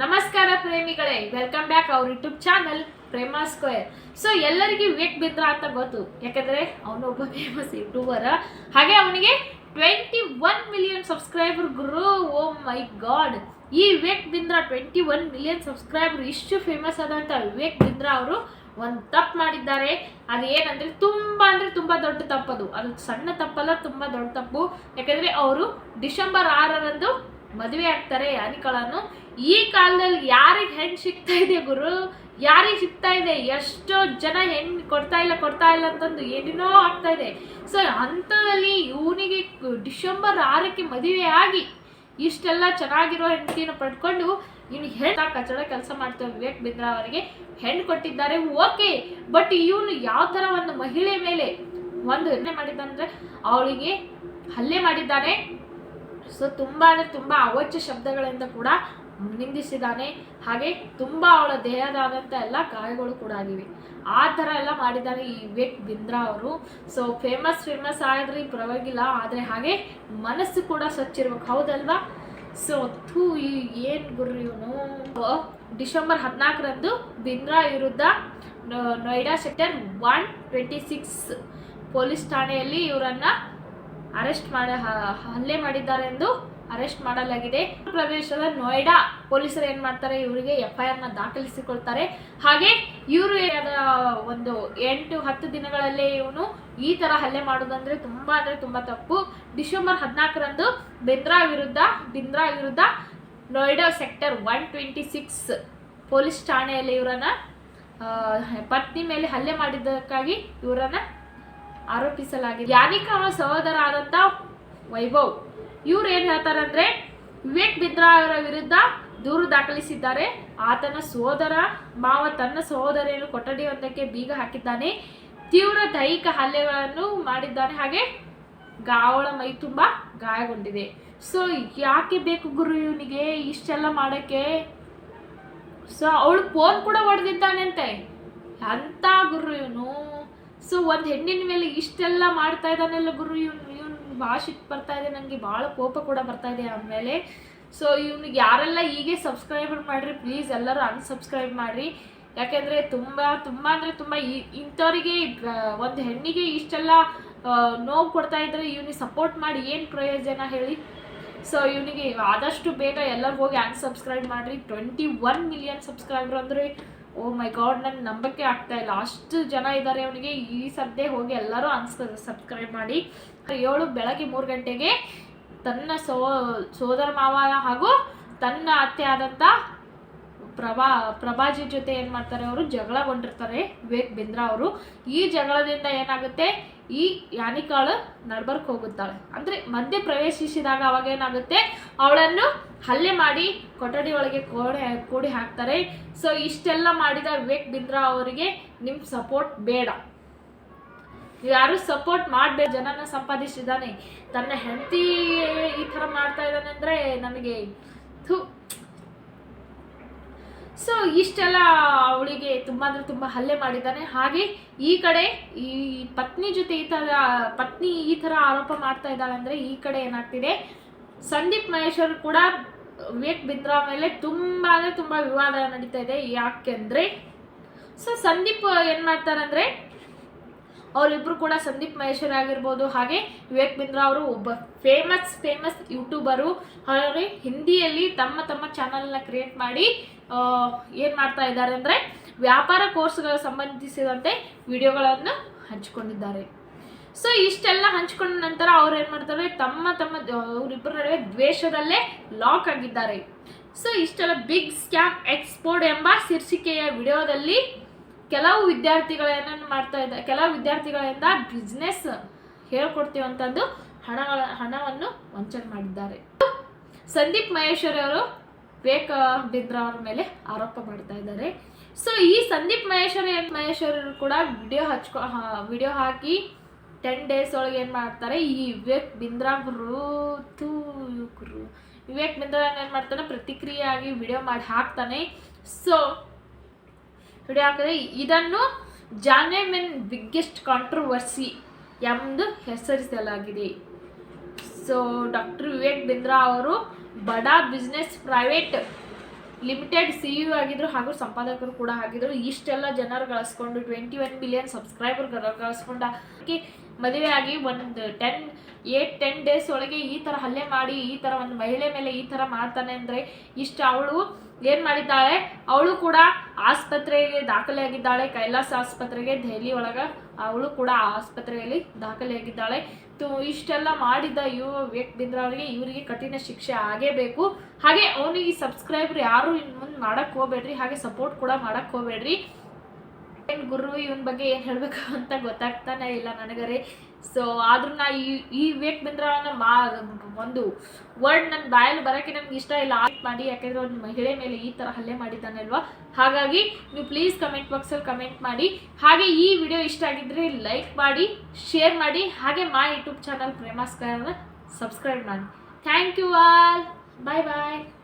ನಮಸ್ಕಾರ ಪ್ರೇಮಿಗಳೇ welcome back ಅವ್ರ YouTube channel Prema square so ಎಲ್ಲರಿಗೂ ವಿವೇಕ್ ಬಿಂದ್ರ ಅಂತ ಗೊತ್ತು. ಯಾಕಂದ್ರೆ ಅವನೊಬ್ಬ ಫೇಮಸ್ ಯೂಟ್ಯೂಬರ್ ಹಾಗೆ ಅವನಿಗೆ ಟ್ವೆಂಟಿ ಒನ್ ಮಿಲಿಯನ್ ಸಬ್ಸ್ಕ್ರೈಬರ್ ಗುರು. ಓ ಮೈ ಗಾಡ್ ಈ Vivek Bindra twenty one million subscriber ಇಷ್ಟು ಫೇಮಸ್ ಆದಂಥ ವಿವೇಕ್ ಬಿಂದ್ರ ಅವರು ಒಂದು ತಪ್ಪು ಮಾಡಿದ್ದಾರೆ. ಅದು ಏನಂದ್ರೆ ತುಂಬ ಅಂದ್ರೆ ತುಂಬ ದೊಡ್ಡ ತಪ್ಪದು. ಅದು ಸಣ್ಣ ತಪ್ಪಲ್ಲ, ತುಂಬ ದೊಡ್ಡ ತಪ್ಪು. ಯಾಕಂದ್ರೆ ಅವರು ಡಿಸೆಂಬರ್ ಆರರಂದು ಮದುವೆ ಆಗ್ತಾರೆ ಯಾನಿಕಳನ್ನು ಈ ಕಾಲದಲ್ಲಿ ಯಾರಿಗೆ ಹೆಣ್ಣು ಸಿಗ್ತಾ ಇದೆ ಗುರು? ಯಾರಿಗೆ ಸಿಗ್ತಾ ಇದೆ? ಎಷ್ಟೋ ಜನ ಹೆಣ್ಣು ಕೊಡ್ತಾ ಇಲ್ಲ ಕೊಡ್ತಾ ಇಲ್ಲ ಅಂತಂದು ಏನೇನೋ ಆಗ್ತಾ ಇದೆ. ಸೊ ಅಂಥದ್ರಲ್ಲಿ ಇವನಿಗೆ ಡಿಸೆಂಬರ್ ಆರಕ್ಕೆ ಮದುವೆ ಆಗಿ ಇಷ್ಟೆಲ್ಲ ಚೆನ್ನಾಗಿರೋ ಹೆಂಡತಿನ ಪಡ್ಕೊಂಡು ಇವ್ನು ಹೆಣ್ಣು ಕಚಡ ಕೆಲಸ ಮಾಡ್ತೇವೆ ವಿವೇಕ್ ಬಿಂದ್ರ ಅವರಿಗೆ ಹೆಣ್ಣು ಕೊಟ್ಟಿದ್ದಾರೆ. ಓಕೆ, ಬಟ್ ಇವನು ಯಾವ ಥರ ಒಂದು ಮಹಿಳೆ ಮೇಲೆ ಒಂದು ಹೆಣ್ಣೆ ಮಾಡಿದ್ದಂದ್ರೆ ಅವಳಿಗೆ ಹಲ್ಲೆ ಮಾಡಿದ್ದಾನೆ. ಸೊ ತುಂಬ ಅಂದರೆ ತುಂಬ ಅವಾಚ್ಯ ಶಬ್ದಗಳಿಂದ ಕೂಡ ನಿಂದಿಸಿದ್ದಾನೆ. ಹಾಗೆ ತುಂಬ ಅವಳ ದೇಹದಾದಂಥ ಎಲ್ಲ ಗಾಯಗಳು ಕೂಡ ಆಗಿವೆ. ಆ ಥರ ಎಲ್ಲ ಮಾಡಿದ್ದಾರೆ ಈ ವಿವೇಕ್ ಬಿಂದ್ರಾ ಅವರು. ಸೊ ಫೇಮಸ್ ಫೇಮಸ್ ಆದ್ರೆ ಪರವಾಗಿಲ್ಲ, ಆದರೆ ಹಾಗೆ ಮನಸ್ಸು ಕೂಡ ಸ್ವಚ್ಛ ಇರ್ಬೇಕು ಹೌದಲ್ವಾ? ಸೊ ಥೂ, ಈ ಏನು ಗುರು ಇವನು? ಡಿಸೆಂಬರ್ ಹದಿನಾಲ್ಕರಂದು ಬಿಂದ್ರಾ ವಿರುದ್ಧ Noida sector one twenty six police ಠಾಣೆಯಲ್ಲಿ ಇವರನ್ನ ಅರೆಸ್ಟ್ ಮಾಡ ಹಲ್ಲೆ ಮಾಡಿದ್ದಾರೆ ಎಂದು ಅರೆಸ್ಟ್ ಮಾಡಲಾಗಿದೆ. ಪ್ರದೇಶದ ನೋಯ್ಡಾ ಪೊಲೀಸರು ಏನ್ ಮಾಡ್ತಾರೆ? ಇವರಿಗೆ ಎಫ್ಐಆರ್ನ ದಾಖಲಿಸಿಕೊಳ್ತಾರೆ. ಹಾಗೆ ಇವರು ಒಂದು ಎಂಟು ಹತ್ತು ದಿನಗಳಲ್ಲೇ ಇವನು ಈ ತರ ಹಲ್ಲೆ ಮಾಡೋದಂದ್ರೆ ತುಂಬಾ ಅಂದ್ರೆ ತುಂಬಾ ತಪ್ಪು. ಡಿಸೆಂಬರ್ ಹದಿನಾಲ್ಕರಂದು ಬಿಂದ್ರಾ ವಿರುದ್ಧ ಬಿಂದ್ರಾ ವಿರುದ್ಧ Noida sector one twenty six police ಠಾಣೆಯಲ್ಲಿ ಇವರನ್ನ ಪತ್ನಿ ಮೇಲೆ ಹಲ್ಲೆ ಮಾಡಿದ್ದಕ್ಕಾಗಿ ಇವರನ್ನ ಆರೋಪಿಸಲಾಗಿದೆ. ಯಾನಿಕ್ ಅವರ ಸಹೋದರ ಆದಂತ ವೈಭವ್, ಇವ್ರು ಏನ್ ಹೇಳ್ತಾರಂದ್ರೆ, ವಿವೇಕ್ ಬಿದ್ರಾ ಅವರ ವಿರುದ್ಧ ದೂರು ದಾಖಲಿಸಿದ್ದಾರೆ. ಆತನ ಸೋದರ ಮಾವ ತನ್ನ ಸಹೋದರಿಯನ್ನು ಕೊಠಡಿಯೊಂದಕ್ಕೆ ಬೀಗ ಹಾಕಿದ್ದಾನೆ. ತೀವ್ರ ದೈಹಿಕ ಹಲ್ಲೆಗಳನ್ನು ಮಾಡಿದ್ದಾನೆ. ಹಾಗೆ ಗಾವಳ ಮೈ ತುಂಬ ಗಾಯಗೊಂಡಿದೆ. ಸೊ ಯಾಕೆ ಬೇಕು ಗುರು ಇವನಿಗೆ ಇಷ್ಟೆಲ್ಲ ಮಾಡಕ್ಕೆ? ಸೊ ಅವಳು ಫೋನ್ ಕೂಡ ಹೊಡೆದಿದ್ದಾನೆ ಅಂತೆ ಅಂತ ಗುರು ಇವನು? ಸೊ ಒಂದು ಹೆಣ್ಣಿನ ಮೇಲೆ ಇಷ್ಟೆಲ್ಲ ಮಾಡ್ತಾ ಇದ್ದಾನೆಲ್ಲ ಗುರು, ಇವನು ಇವನು ಭಾಳ ಬರ್ತಾ ಇದೆ ನನಗೆ ಭಾಳ ಕೋಪ ಕೂಡ ಬರ್ತಾ ಇದೆ ಆಮೇಲೆ ಸೊ ಇವ್ನಿಗೆ ಯಾರೆಲ್ಲ ಹೀಗೆ ಸಬ್ಸ್ಕ್ರೈಬರ್ ಮಾಡಿರಿ ಪ್ಲೀಸ್ ಎಲ್ಲರೂ ಅನ್ಸಬ್ಸ್ಕ್ರೈಬ್ ಮಾಡಿರಿ. ಯಾಕೆಂದರೆ ತುಂಬ ತುಂಬ ಅಂದರೆ ತುಂಬ ಇಂಥವ್ರಿಗೆ ಒಂದು ಹೆಣ್ಣಿಗೆ ಇಷ್ಟೆಲ್ಲ ನೋವು ಕೊಡ್ತಾ ಇದ್ರೆ ಇವನಿಗೆ ಸಪೋರ್ಟ್ ಮಾಡಿ ಏನು ಪ್ರಯೋಜನ ಹೇಳಿ. ಸೊ ಇವನಿಗೆ ಆದಷ್ಟು ಬೇಗ ಎಲ್ಲರೂ ಹೋಗಿ ಅನ್ಸಬ್ಸ್ಕ್ರೈಬ್ ಮಾಡಿರಿ. ಟ್ವೆಂಟಿ ಒನ್ ಮಿಲಿಯನ್ ಸಬ್ಸ್ಕ್ರೈಬರ್ ಅಂದರೆ ಓ ಮೈ ಗಾಡ್ ನನಗೆ ನಂಬಕ್ಕೆ ಆಗ್ತಾ ಇಲ್ಲ. ಅಷ್ಟು ಜನ ಇದ್ದಾರೆ ಅವನಿಗೆ. ಈ ಸದ್ದೇ ಹೋಗಿ ಎಲ್ಲರೂ ಅನ್ಸ್ ಸಬ್ಸ್ಕ್ರೈಬ್ ಮಾಡಿ. ಏಳು ಬೆಳಗ್ಗೆ ಮೂರು ಗಂಟೆಗೆ ತನ್ನ ಸೋ, ಸೋದರ ಮಾವ ಹಾಗೂ ತನ್ನ ಅತ್ತೆ ಆದಂಥ ಪ್ರಭಾ, ಪ್ರಭಾಜಿ ಜೊತೆ ಏನು ಮಾಡ್ತಾರೆ ಅವರು? ಜಗಳಗೊಂಡಿರ್ತಾರೆ ವಿವೇಕ್ ಬಿಂದ್ರಾ ಅವರು. ಈ ಜಗಳದಿಂದ ಏನಾಗುತ್ತೆ? ಈ ಯಾನಿಕಾಳು ನಡ್ಬರ್ಕ್ ಹೋಗುತ್ತಾಳೆ. ಅಂದರೆ ಮಧ್ಯ ಪ್ರವೇಶಿಸಿದಾಗ ಅವಾಗ ಏನಾಗುತ್ತೆ? ಅವಳನ್ನು ಹಲ್ಲೆ ಮಾಡಿ ಕೊಠಡಿ ಒಳಗೆ ಕೋಡೆ ಕೂಡಿ ಹಾಕ್ತಾರೆ. ಸೊ ಇಷ್ಟೆಲ್ಲ ಮಾಡಿದ ವಿವೇಕ್ ಬಿಂದ್ರಾ ಅವರಿಗೆ ನಿಮ್ಮ ಸಪೋರ್ಟ್ ಬೇಡ. ಯಾರು ಸಪೋರ್ಟ್ ಮಾಡ್ಬೇ ಜನನ ಸಂಪಾದಿಸಿದ್ದಾನೆ. ತನ್ನ ಹೆಂಡತಿ ಈ ಥರ ಮಾಡ್ತಾ ಇದ್ದಾನೆ ಅಂದರೆ ನನಗೆ ಥು. ಸೊ ಇಷ್ಟೆಲ್ಲ ಅವಳಿಗೆ ತುಂಬ ಅಂದರೆ ತುಂಬ ಹಲ್ಲೆ ಮಾಡಿದ್ದಾನೆ. ಹಾಗೆ ಈ ಕಡೆ ಈ ಪತ್ನಿ ಜೊತೆ ಈ ಥರ ಪತ್ನಿ ಈ ಥರ ಆರೋಪ ಮಾಡ್ತಾ ಇದ್ದಾಳೆ ಅಂದರೆ ಈ ಕಡೆ ಏನಾಗ್ತಿದೆ? ಸಂದೀಪ್ ಮಹೇಶ್ವರ್ ಕೂಡ ವಿವೇಕ್ ಬಿಂದ್ರಾ ಮೇಲೆ ತುಂಬ ಅಂದರೆ ತುಂಬ ವಿವಾದ ನಡೀತಾ ಇದೆ. ಯಾಕೆಂದರೆ, ಸೊ ಸಂದೀಪ್ ಏನು ಮಾಡ್ತಾರಂದ್ರೆ ಅವರಿಬ್ರು ಕೂಡ ಸಂದೀಪ್ ಮಹೇಶ್ವರಿ ಆಗಿರ್ಬೋದು, ಹಾಗೆ ವಿವೇಕ್ ಬಿಂದ್ರಾ ಅವರು ಒಬ್ಬ ಫೇಮಸ್ ಫೇಮಸ್ ಯೂಟ್ಯೂಬರು ಅವರು ಹಿಂದಿಯಲ್ಲಿ ತಮ್ಮ ತಮ್ಮ ಚಾನಲ್ನ ಕ್ರಿಯೇಟ್ ಮಾಡಿ ಏನು ಮಾಡ್ತಾ ಇದ್ದಾರೆ ಅಂದರೆ ವ್ಯಾಪಾರ ಕೋರ್ಸ್ಗಳ ಸಂಬಂಧಿಸಿದಂತೆ ವಿಡಿಯೋಗಳನ್ನು ಹಂಚಿಕೊಂಡಿದ್ದಾರೆ. ಸೊ ಇಷ್ಟೆಲ್ಲ ಹಂಚ್ಕೊಂಡ ನಂತರ ಅವ್ರು ಏನು ಮಾಡ್ತಾರೆ, ತಮ್ಮ ತಮ್ಮ ಅವರಿಬ್ಬರ ನಡುವೆ ದ್ವೇಷದಲ್ಲೇ ಲಾಕ್ ಆಗಿದ್ದಾರೆ. ಸೊ ಇಷ್ಟೆಲ್ಲ ಬಿಗ್ ಸ್ಕ್ಯಾಮ್ ಎಕ್ಸ್ಪೋರ್ಟ್ ಎಂಬ ಶೀರ್ಷಿಕೆಯ ವಿಡಿಯೋದಲ್ಲಿ ಕೆಲವು ವಿದ್ಯಾರ್ಥಿಗಳ ಏನನ್ನು ಮಾಡ್ತಾ ಇದ್ದಾರೆ ಕೆಲವು ವಿದ್ಯಾರ್ಥಿಗಳಿಂದ ಬಿಸ್ನೆಸ್ ಹೇಳ್ಕೊಡ್ತೀವಿ ಅಂತಂದು ಹಣಗಳ, ಹಣವನ್ನು ವಂಚನೆ ಮಾಡಿದ್ದಾರೆ. ಸಂದೀಪ್ ಮಹೇಶ್ವರಿ ಅವರು ವಿವೇಕ್ ಬಿಂದ್ರಾ ಅವ್ರ ಮೇಲೆ ಆರೋಪ ಮಾಡ್ತಾ ಇದ್ದಾರೆ. ಸೊ ಈ ಸಂದೀಪ್ ಮಹೇಶ್ವರಿ ಮಹೇಶ್ವರರು ಕೂಡ ವಿಡಿಯೋ ಹಚ್ಕೊ ವಿಡಿಯೋ ಹಾಕಿ ಟೆನ್ ಡೇಸ್ ಒಳಗೆ ಏನು ಮಾಡ್ತಾರೆ, ಈ ವಿವೇಕ್ ಬಿಂದ್ರಾ ತೂ ವಿವೇಕ್ ಬಿಂದ್ರಾ ಏನು ಮಾಡ್ತಾನೆ ಪ್ರತಿಕ್ರಿಯೆ ಆಗಿ ವಿಡಿಯೋ ಮಾಡಿ ಹಾಕ್ತಾನೆ. ಸೊ ಹಾಕಿದ್ರೆ ಇದನ್ನು ಜಾನ್ವೆಮೆನ್ ಬಿಗ್ಗೆಸ್ಟ್ ಕಾಂಟ್ರವರ್ಸಿ ಎಂದು ಹೆಸರಿಸಲಾಗಿದೆ. ಸೊ ಡಾಕ್ಟರ್ ವಿವೇಕ್ ಬಿಂದ್ರಾ ಅವರು Bada business private limited C U ಆಗಿದ್ರು ಹಾಗೂ ಸಂಪಾದಕರು ಕೂಡ ಆಗಿದ್ರು. ಇಷ್ಟೆಲ್ಲ ಜನರು ಗಳಿಸ್ಕೊಂಡು ಟ್ವೆಂಟಿ ಒನ್ ಮಿಲಿಯನ್ ಸಬ್ಸ್ಕ್ರೈಬರ್ ಗಳಿಸ್ಕೊಂಡ ಮದುವೆ ಆಗಿ ಒಂದು ಟೆನ್ ಏಟ್ ಟೆನ್ ಡೇಸ್ ಒಳಗೆ ಈ ಥರ ಹಲ್ಲೆ ಮಾಡಿ, ಈ ಥರ ಒಂದು ಮಹಿಳೆ ಮೇಲೆ ಈ ಥರ ಮಾಡ್ತಾನೆ ಅಂದರೆ ಇಷ್ಟು ಅವಳು ಏನು ಮಾಡಿದ್ದಾಳೆ? ಅವಳು ಕೂಡ ಆಸ್ಪತ್ರೆಗೆ ದಾಖಲೆಯಾಗಿದ್ದಾಳೆ, ಕೈಲಾಸ ಆಸ್ಪತ್ರೆಗೆ, ದೆಹಲಿ ಒಳಗೆ ಅವಳು ಕೂಡ ಆಸ್ಪತ್ರೆಯಲ್ಲಿ ದಾಖಲೆಯಾಗಿದ್ದಾಳೆ. ತು, ಇಷ್ಟೆಲ್ಲ ಮಾಡಿದ ಯುವ ವಿವೇಕ್ ಬಿಂದ್ರ ಅವರಿಗೆ ಇವರಿಗೆ ಕಠಿಣ ಶಿಕ್ಷೆ ಆಗೇಬೇಕು. ಹಾಗೆ ಅವನಿಗೆ ಸಬ್ಸ್ಕ್ರೈಬರ್ ಯಾರು ಇನ್ನು ಮುಂದೆ ಮಾಡಕ್ಕೆ ಹೋಗ್ಬೇಡ್ರಿ, ಹಾಗೆ ಸಪೋರ್ಟ್ ಕೂಡ ಮಾಡಕ್ಕೆ ಹೋಗ್ಬೇಡ್ರಿ. ಗುರು ಇವನ್ ಬಗ್ಗೆ ಏನು ಹೇಳಬೇಕು ಅಂತ ಗೊತ್ತಾಗ್ತಾನೆ ಇಲ್ಲ ನನಗರೆ. ಸೊ ಆದ್ರೂ ನಾ ಈ ಈ ಬಿಂದ್ರವನ್ನ ಮಾ, ಒಂದು ವರ್ಡ್ ನನ್ನ ಬಾಯಲ್ಲಿ ಬರೋಕ್ಕೆ ನಮ್ಗೆ ಇಷ್ಟ ಇಲ್ಲ. ಆಕ್ಟ್ ಮಾಡಿ, ಯಾಕೆಂದರೆ ಒಂದು ಮಹಿಳೆ ಮೇಲೆ ಈ ಥರ ಹಲ್ಲೆ ಮಾಡಿದ್ದಾನಲ್ವಾ? ಹಾಗಾಗಿ ನೀವು ಪ್ಲೀಸ್ ಕಮೆಂಟ್ ಬಾಕ್ಸಲ್ಲಿ ಕಮೆಂಟ್ ಮಾಡಿ. ಹಾಗೆ ಈ ವಿಡಿಯೋ ಇಷ್ಟ ಆಗಿದ್ರೆ ಲೈಕ್ ಮಾಡಿ ಶೇರ್ ಮಾಡಿ. ಹಾಗೆ ಮಾ ಯೂಟ್ಯೂಬ್ ಚಾನಲ್ ಪ್ರೇಮಾಸ್ಕರನ್ನ ಸಬ್ಸ್ಕ್ರೈಬ್ ಮಾಡಿ. Thank you all bye bye